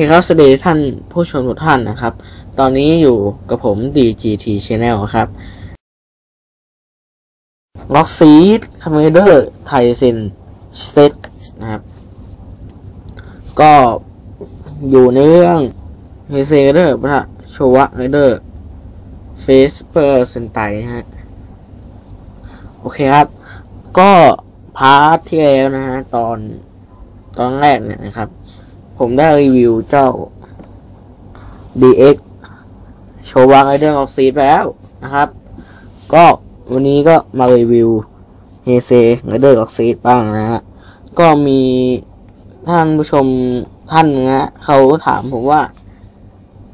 เคครับ สวัสดีท่านผู้ชมทุกท่านนะครับ ตอนนี้อยู่กับผม DGT Channel ครับล็อกซีดคาเมเดอร์ไทเซนเซตนะครับ ก็อยู่ในเรื่องเฮเซเดอร์พระโชวะเดอร์เฟสเปอร์เซนไตนะฮะ โอเคครับ ก็พาร์ทที่แล้วนะฮะ ตอนตอนแรกเนี่ยนะครับ ผมได้รีวิวเจ้า DX โชวางไอเดอร์ออกซีดแล้วนะครับ ก็วันนี้ก็มารีวิวเฮเซไอเดอร์ออกซีดบ้างนะฮะ ก็มีท่านผู้ชมท่านนะฮะเขาถามผมว่า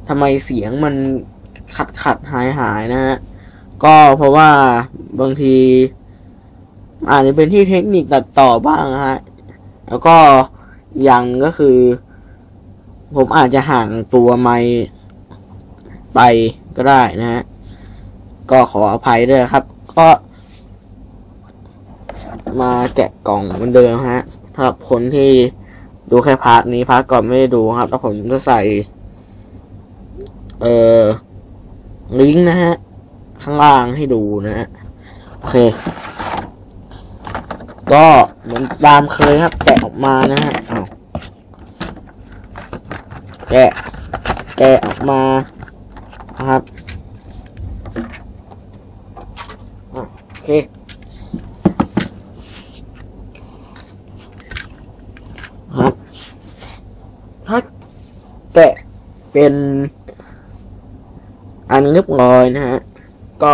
ทำไมเสียงมันขัดขัดหายหายนะฮะ ก็เพราะว่าบางทีอาจจะเป็นที่เทคนิคตัดต่อบ้างนะฮะ แล้วก็อย่างก็คือ ผมอาจจะห่างตัวไมค์ไปก็ได้นะฮะ ก็ขออภัยด้วยครับ ก็ มาแกะกล่องเหมือนเดิมฮะสำหรับคนที่ดูแค่พาร์ทนี้พาร์ทก่อนไม่ได้ดูครับ แล้วผมจะใส่ เอ่อ ลิงก์นะฮะ ข้างล่างให้ดูนะฮะ โอเค ก็เหมือนตามเคยครับ แกะออกมานะฮะอ้าว แกะแกะออกมานะครับโอเคครับถ้าแกะเป็นอันเรียบร้อยนะฮะ ก็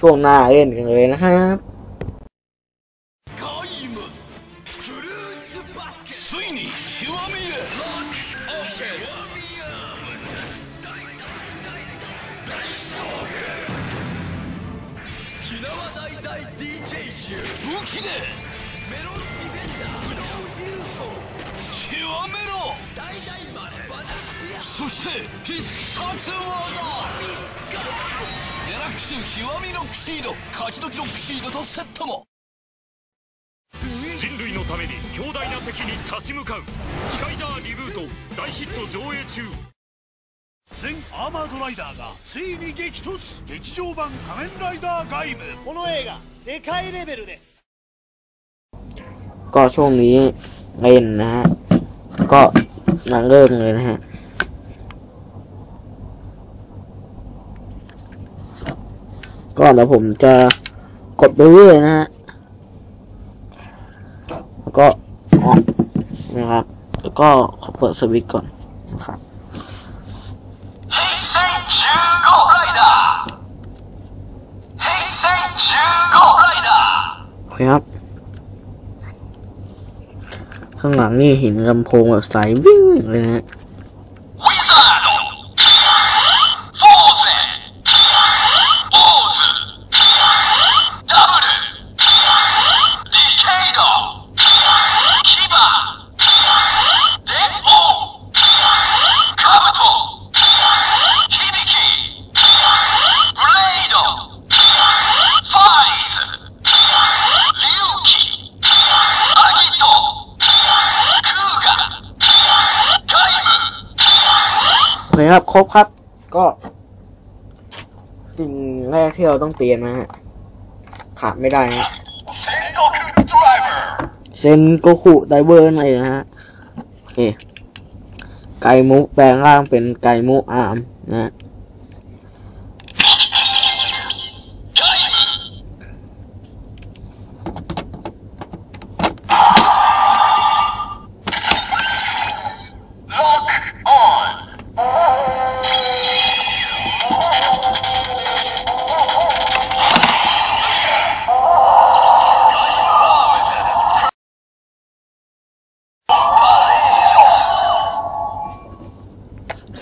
ช่วงหน้าเล่นกันเลยนะครับ そして必殺技ミスカデラックス極みロックシード勝ち時ロックシードとセットも人類のために強大な敵に立ち向かう「スカイダーリブート」大ヒット上映中全アーマードライダーがついに激突劇場版仮面ライダーガイムこの映画世界レベルです ก็ช่วงนี้เล่นนะฮะ ก็หนังเริ่มเลยนะฮะ ก็เดี๋ยวผมจะกดไปเรื่อยนะฮะแล้วก็นะครับแล้วก็ขอเปิดสวิตก่อนนะครับโอเคครับ ข้างหลังนี่หินลำโพงแบบใสวิ่งเลยนะ คครับครบครับ ก็สิ่งแรกที่เราต้องเตรียมนะฮะขาดไม่ได้ฮะ Sengoku Driver เซนโกคุไดเวอร์อะไรนะฮะ โอเค ไกมุแปลงร่างเป็นไกมุอาร์มนะฮะ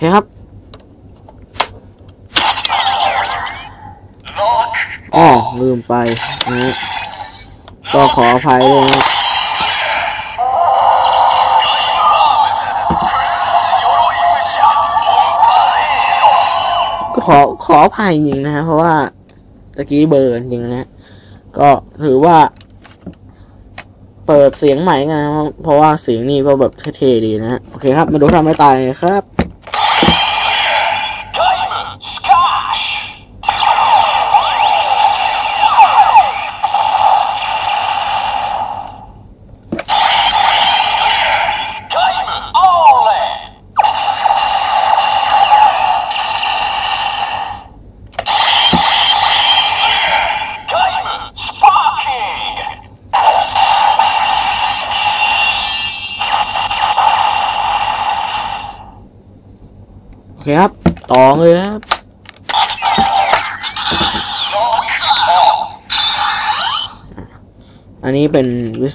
เคครับอ๋อลืมไปนะฮะก็ขออภัยด้วยนะก็ขอขออภัยจริงนะฮะเพราะว่าตะกี้เบอร์จริงนะก็ถือว่า เปิดเสียงใหม่กันนะเพราะว่าเสียงนี่ก็แบบเท่ๆดีนะฮะโอเคครับ มาดูทำไม่ตายครับ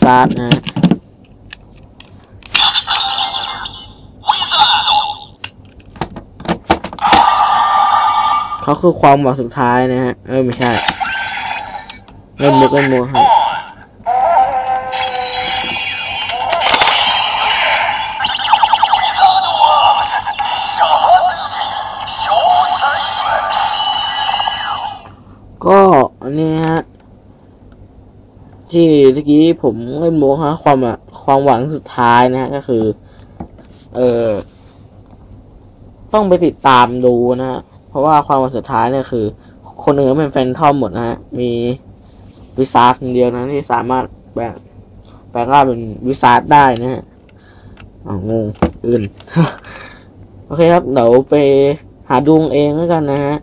ซาร์ดนะเขาคือความหวังสุดท้ายนะฮะ เออไม่ใช่เล่นมุกเล่นมุกครับก็ ที่ตะกี้ผมเล่นโมฮะความอะความหวังสุดท้ายนะฮะก็คือ เออต้องไปติดตามดูนะฮะเพราะว่าความหวังสุดท้ายเนี่ยคือ คนอื่นเป็นแฟนทอมหมดนะฮะมีวิซาร์ดคนเดียวนะที่สามารถแปลงแปลงร่างเป็นวิซาร์ดได้นะฮะอ๋องงอื่นโอเคครับ เดี๋ยวไปหาดูเองแล้วกันนะฮะ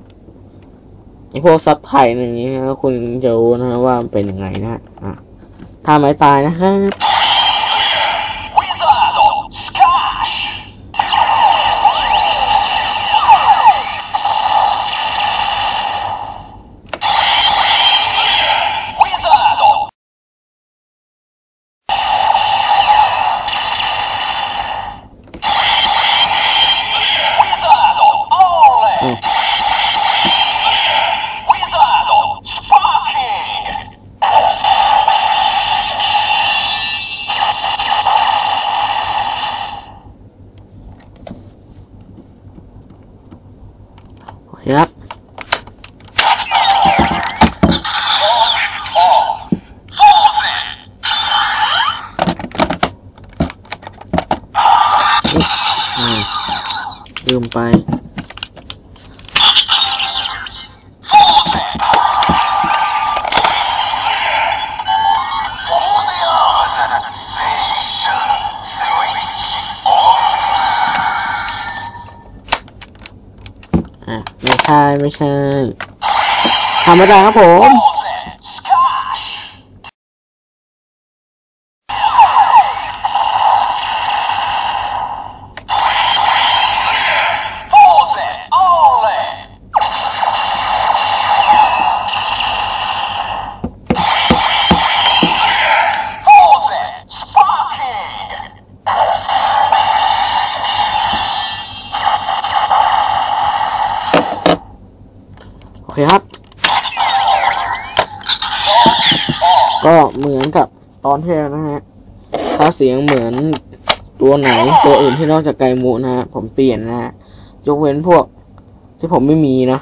ไอพวกซับไทยอย่างนี้นะคุณจะรู้นะว่าเป็นยังไงนะอะ ทำไม่ตายนะครับ อะไม่ใช่ไม่ใช่ทำไม่ได้ครับผม ถ้าเสียงเหมือนตัวไหนตัวอื่นที่นอกจากไกมูนะฮะผมเปลี่ยนนะฮะยกเว้นพวกที่ผมไม่มีนะ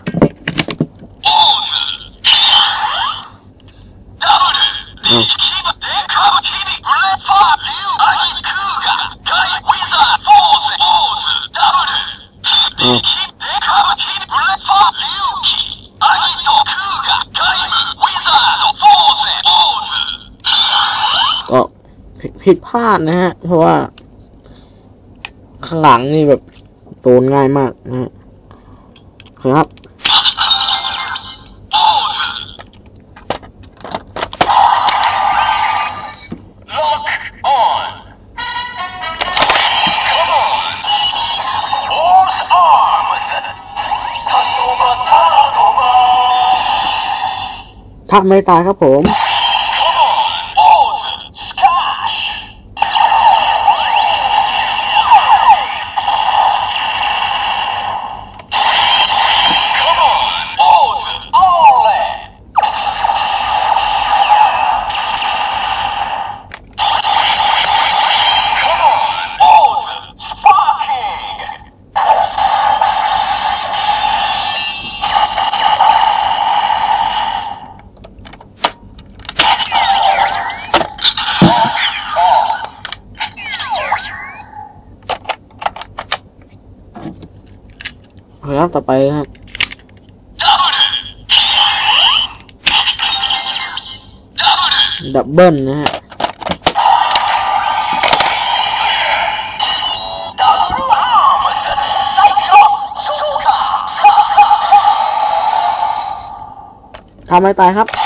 ผิดผิดพลาดนะฮะ เพราะว่า ข้างหลังนี่แบบโดนง่ายมากนะฮะครับ Lock on. Come on. Force arms. Turnover, turnover. ถ้าไม่ตายครับผม เอาครับต่อไปครับดับเบิลนะฮะทำไมตายครับ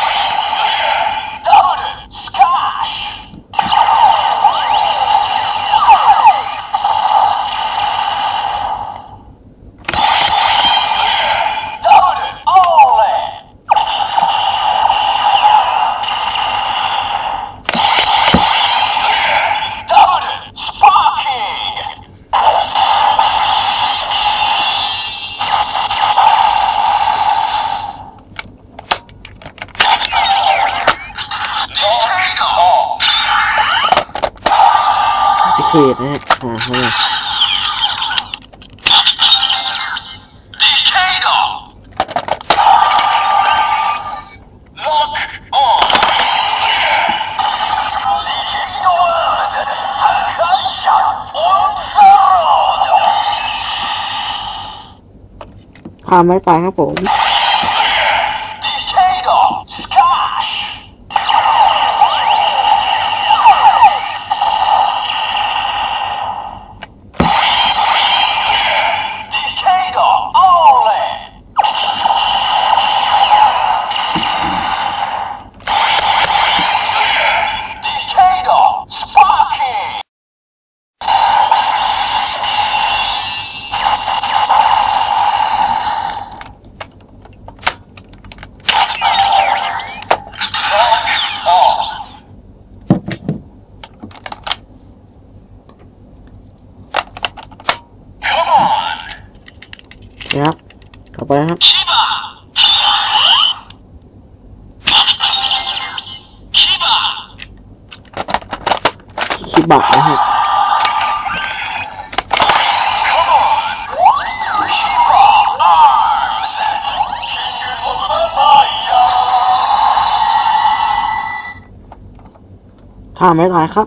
ทำไม่ตายครับผม ไม่ตายครับ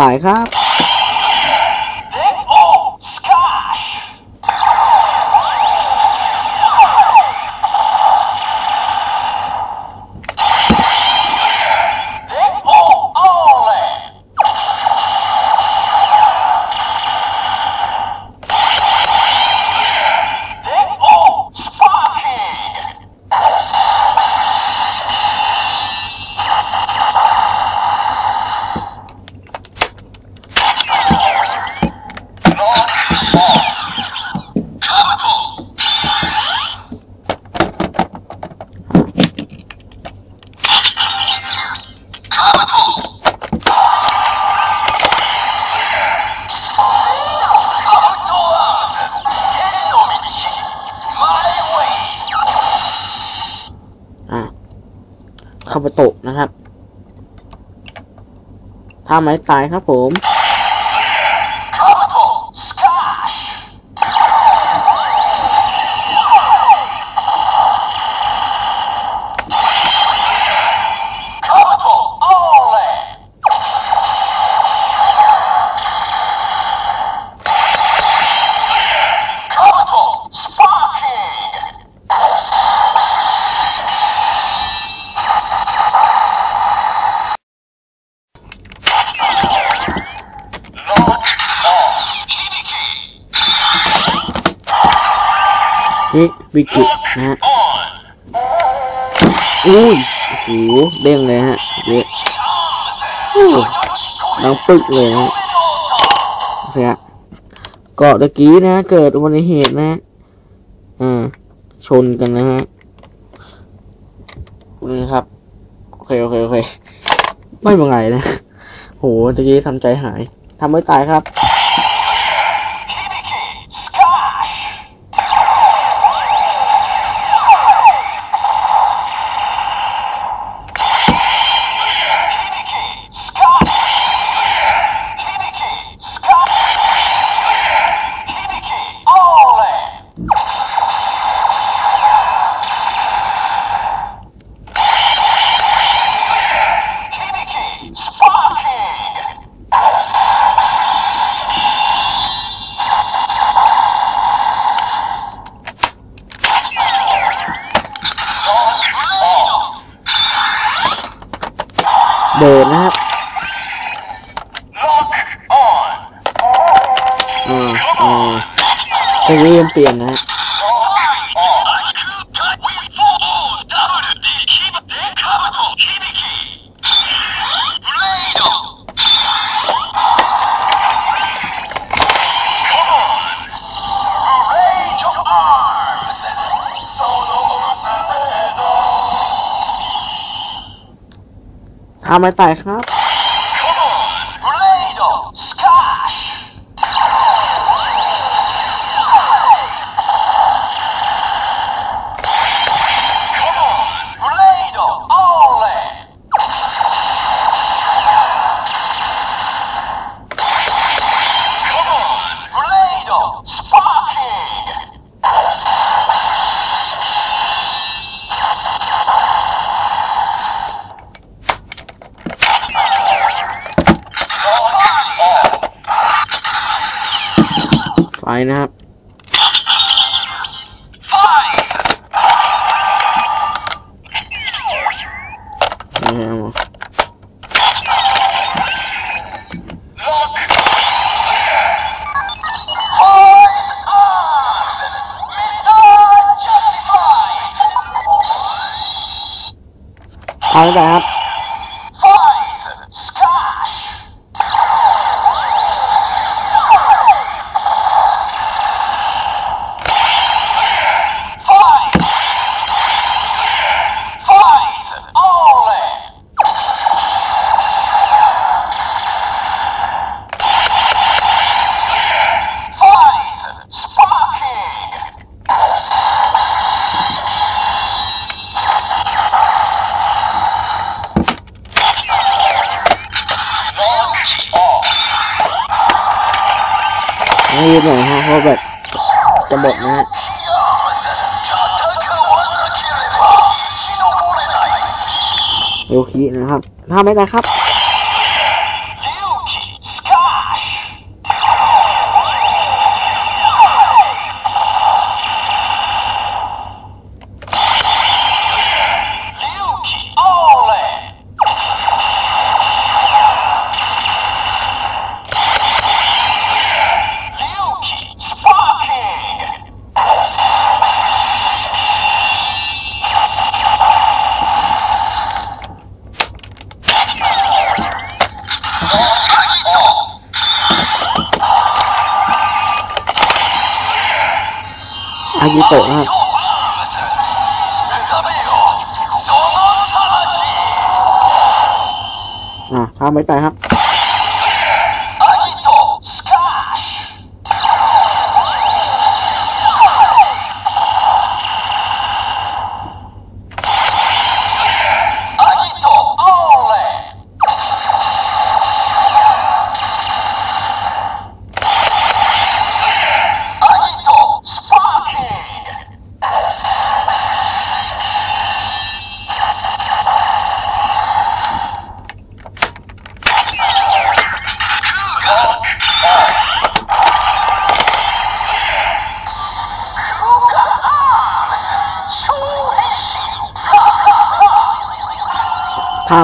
ตายครับ ไม่ตายครับผม นี่บิกินะฮะอุ้ยโอ้โหเด้งเลยฮะเยอะโอ้ดังปึ๊กเลยนะฮะโอเคฮะเกาะตะกี้นะ เกิดอุบัติเหตุนะอ่าชนกันนะฮะนี่ครับ โอเค โอเค โอเค ไม่เป็นไรนะ โหตะกี้ทำใจหายทำไม่ตายครับ ตะกี้ยังเปลี่ยนนะฮะทำไม่ตายครับ เรับรีบหน่อยฮะเพราะแบบจะหมดนะฮะโยคินะครับถ้าไม่ได้ครับ ฮิโตะนะครับอ่าถ้าไม่ตายครับ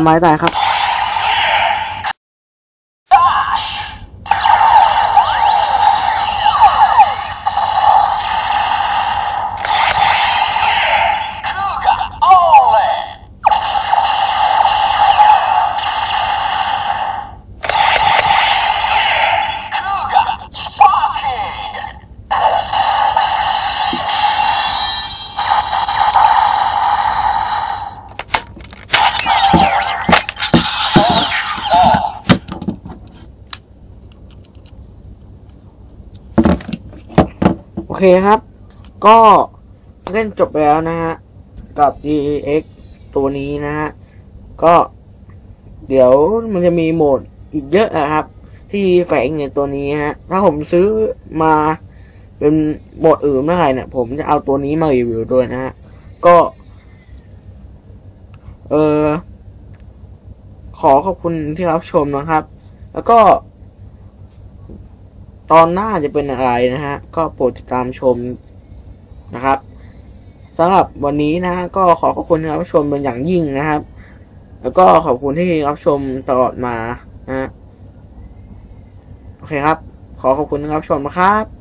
ไม้ตายครับ คครับ ก็เล่นจบแล้วนะฮะ กับ DX ตัวนี้นะฮะ ก็เดี๋ยวมันจะมีโหมดอีกเยอะนะครับ ที่แฝงในตัวนี้ฮะ ถ้าผมซื้อมาเป็นโหมดอื่นเมื่อไหร่เนี่ยผมจะเอาตัวนี้มารีวิวด้วยนะฮะ ก็ เออขอขอบคุณที่รับชมนะครับ แล้วก็ ตอนหน้าจะเป็นอะไรนะฮะ ก็โปรดติดตามชมนะครับสำหรับวันนี้นะฮะก็ขอขอบคุณที่รับชมเป็นอย่างยิ่งนะครับ แล้วก็ขอบคุณที่รับชมตลอดมานะโอเคครับ ขอขอบคุณที่รับชมนะครับ